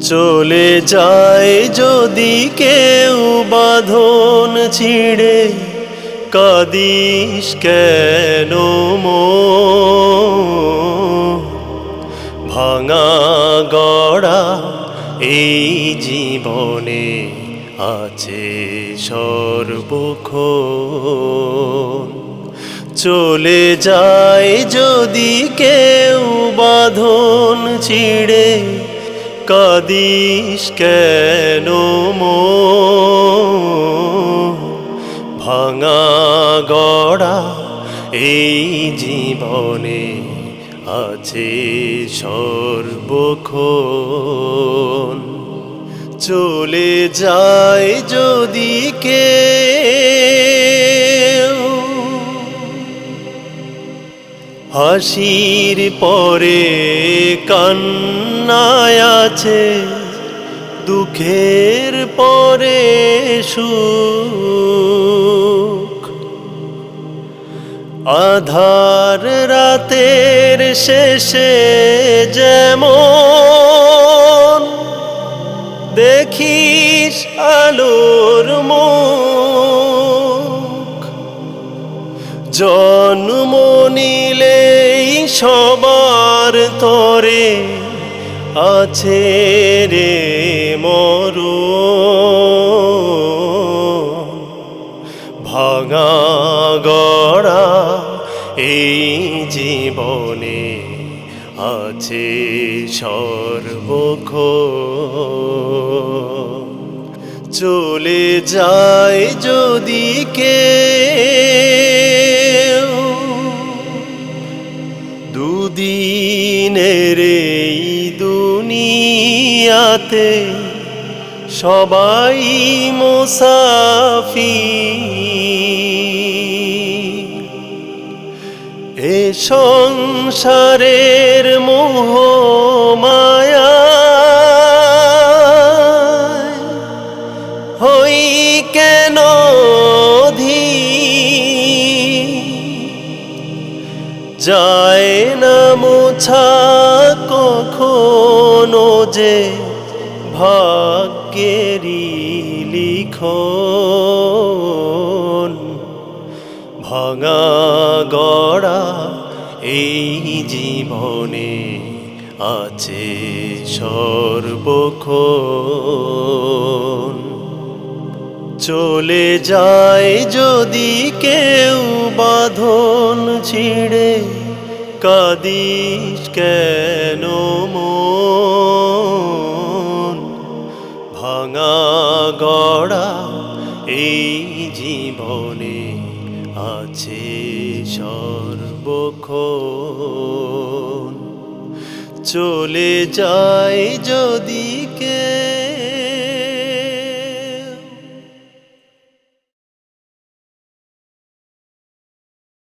চলে যায় যদি কেউ বাঁধন ছিঁড়ে। কাদিস কেন? ভাঙা গড়া এই জীবনে আছে সর্বক্ষণ। চলে যায় যদি কেউ বাঁধন ছিঁড়ে। কাদিস কেন মন? ভাঙা গড়া এই জীবনে আছে সর্বক্ষণ চলে যায় যদি কে হাসির পরে কান্নায় আছে, দুঃখের পরে সুখ। আধার রাতের শেষে যেমন দেখিস আলোর মুখ, জন্ম নিলেই সবার তরে আছে রে মর। ভাঙা গড়া এই জীবনে আছে সর্বক্ষণ চলে যায় যদি কে দুদিনের এই দুনিয়াতে সবাই মোসাফি এ সংসারের মোহ মায়া হই কেন না মোছা কখনো যে ভাগ্যেরই লিখন। ভাঙা গড়া এই জীবনে আছে সর্বক্ষণ। চলে যায় যদি কেউ বাঁধন ছিঁড়ে কাদিস কেন মন? ভাঙা গড়া এই জীবনে আছে সর্বক্ষণ। চলে যায় যদি কে